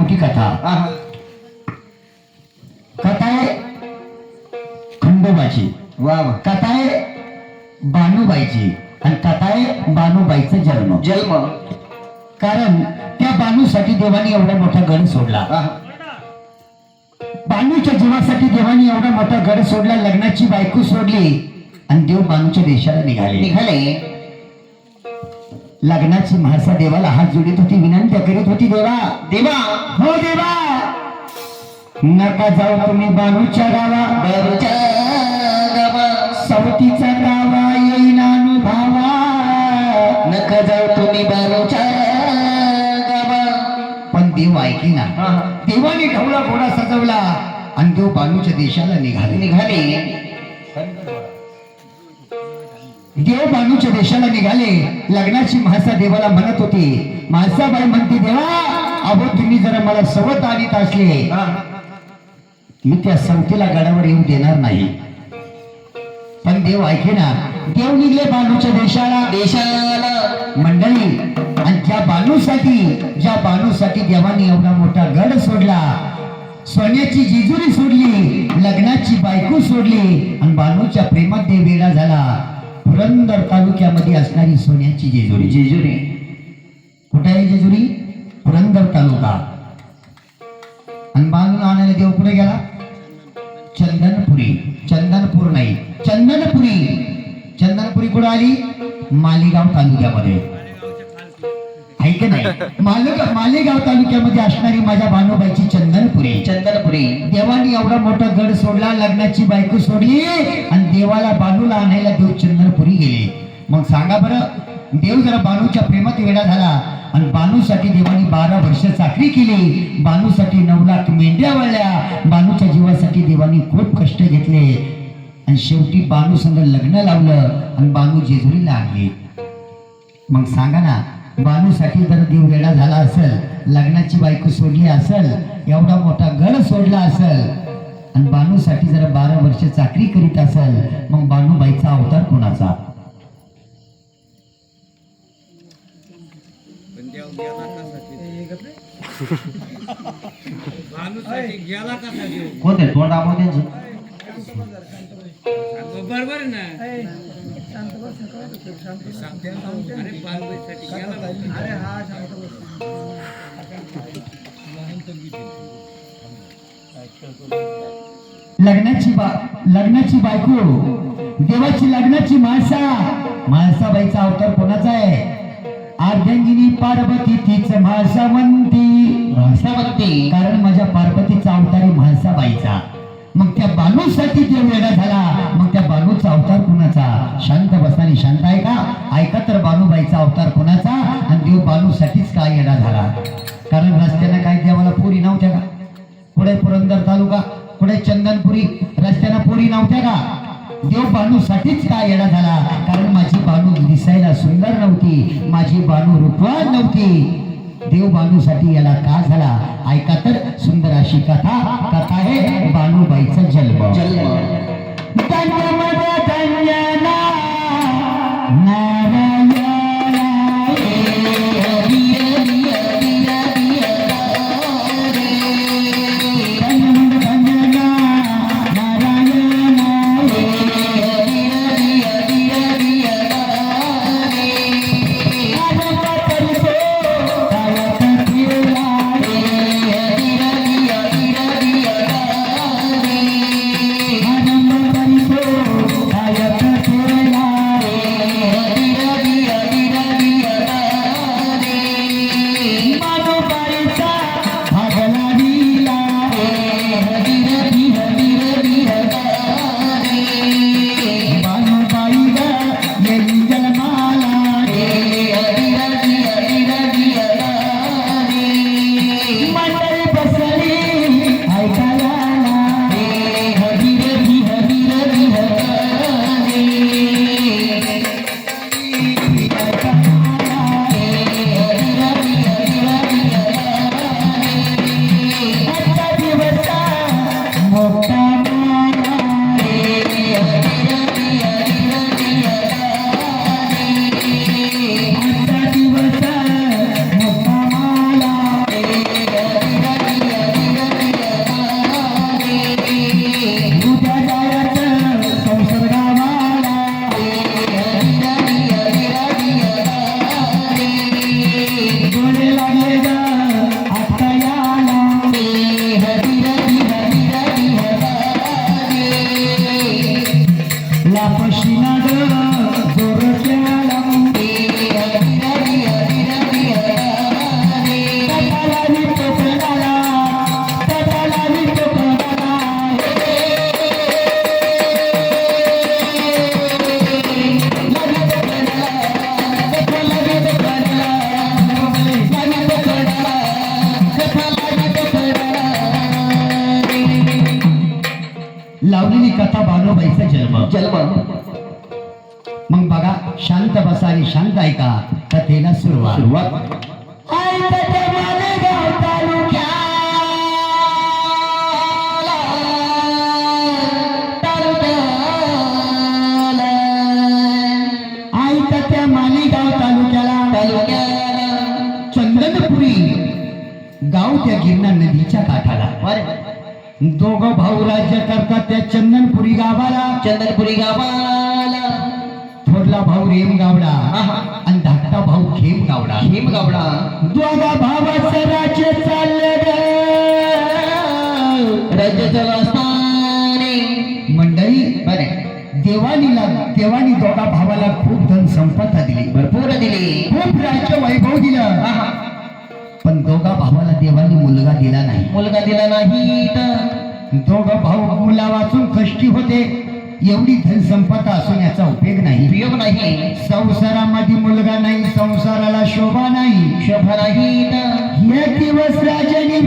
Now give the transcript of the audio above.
मोठी कथा. कथा आहे खंडोबाची. वा वा. कथा आहे बानूबाईची. आणि कथा आहे बानूबाईचा जन्म. जन्म. कारण त्या बानूसाठी देवाने एवढा मोठा गड सोडला. बानूच्या जीवासाठी देवाने एवढा मोठा गड सोडला लग्नाची बायको सोडली आणि देव बानूच्या देशाला निघाले. निघाले. लग्नाची म्हासा देवाला हात जोडीत होती विनंती करीत होती देवा देवा. हो देवा. नका जाऊ तुम्ही बानूच्या गावा. बारूच्या गावा. सवतीचा गावा येईन अनुभवा. नका जाऊ तुम्ही बारूच्या गावा. पण देव ऐकी ना. देवाने ढवळा घोडा सजवला. आणि देव बानूच्या देशाला निघाले. निघाले. देव बानूच्या देशाला निघाले. लग्नाची म्हासा देवाला म्हणत होती म्हासाबाई म्हणते देवा अहो तुम्ही जरा मला सवत आणीत असले. मी त्या सवतीला गडावर येऊ देणार नाही. पण देव ऐके ना देव निघले बानूच्या देशाला. देशाला. मंडळी आणि ज्या बानूसाठी ज्या बानूसाठी देवाने एवढा मोठा गड सोडला सोन्याची जेजुरी सोडली लग्नाची बायको सोडली आणि बानूच्या प्रेमात देव वेडा झाला. पुरंदर तालुक्यामध्ये असणारी सोन्याची जेजुरी. जेजुरी. कुठे आहे जेजुरी? पुरंदर तालुका. आणि बांधून आणायला देव कुठे गेला? चंदनपुरी. चंदनपूर नाही. चंदनपुरी. चंदनपुरी कुठे आली? मालेगाव तालुक्यामध्ये. की नाही मालेगाव मालेगाव तालुक्यामध्ये असणारी माझ्या बानोबाईची चंदनपुरी. चंदनपुरी. देवानी एवढा मोठा गड सोडला लग्नाची बायको सोडली आणि देवाला बानूला आणायला देव चंदनपुरी गेले. मग सांगा बरं देव जरा बानूच्या प्रेमात वेडा झाला आणि बानूसाठी देवानी बारा वर्ष चाकरी केली. बानूसाठी नऊ लाख मेंढ्या वळल्या बानूच्या जीवासाठी देवानी खूप कष्ट घेतले. आणि शेवटी बानू संग लग्न लावलं आणि बानू जेजुरीला आणली. मग सांगा ना बानूसाठी जर देव वेडा झाला असेल लग्नाची बायको सोडली असेल एवढा मोठा गड सोडला असेल आणि बानूसाठी जर बारा वर्ष चाकरी करीत असेल मग बानूबाईचा अवतार कोणाचा? कोणते तोंड दाखव त्यांचं बरोबर ना? अरे बालबाईसाठी गेला अरे हा लग्नाची बा लग्नाची बायको. देवाची लग्नाची माळसा माळसाबाईचा अवतार कोणाचा आहे? अर्धांगिनी पार्वती तीच म्हाळसावंती भाषावंती कारण माझ्या पार्वतीचा अवतार आहे म्हाळसाबाईचा मग त्या बालूसाठी देव वेडा झाला मग त्या बालूचा अवतार कुणाचा? शांत बसताना शांत आहे का? ऐका तर बालूबाईचा अवतार कुणाचा? आणि देव बालूसाठीच का येडा झाला? कारण रस्त्यानं काय देवाला पुरी नव्हत्या का? पुढे पुरंदर तालुका? पुढे चंदनपुरी? रस्त्यानं पुरी नव्हत्या का? देव बानूसाठीच का येडा झाला? कारण माझी बानू दिसायला सुंदर नव्हती. माझी बानू रूपवान नव्हती. देव बानूसाठी याला का झाला? ऐका तर सुंदर अशी कथा. कथा आहे बानूबाईचा जन्म. जन्म. my बानोबाईचा जन्म. जन्म. मग बघा शांत बसा आणि शांत ऐका. कथेला सुरुवात. सुरुवात. ऐकते मालेगाव तालुक्याला, तालुक्याला. ऐकते मालेगाव तालुक्याला. तालुक्याला. चंदनपुरी गाव त्या गिरणा नदीच्या बरं दोघं भाऊ राज्य करतात त्या चंदनपुरी गावाला. चंदनपुरी गावाला. थोरला भाऊ रेम गावडा. आणि धाकटा भाऊ खेम गावडा भीमगावडा दोघा भावाचं राज्य चाललं. राज्याचं वास्ताने मंडळी बरे. देवानीला देवानी दोघा भावाला खूप धन संपदा दिली. भरपूर दिली. खूप राज्य वैभव दिलं. मुलगा दिला नाही तर? दोघं भाऊ मुला वाचून कष्टी होते. एवढी धन संपदा असून याचा उपयोग नाही. उपयोग नाही. संसारामध्ये मुलगा नाही संसाराला शोभा नाही. शोभा नाही एक दिवस राजाने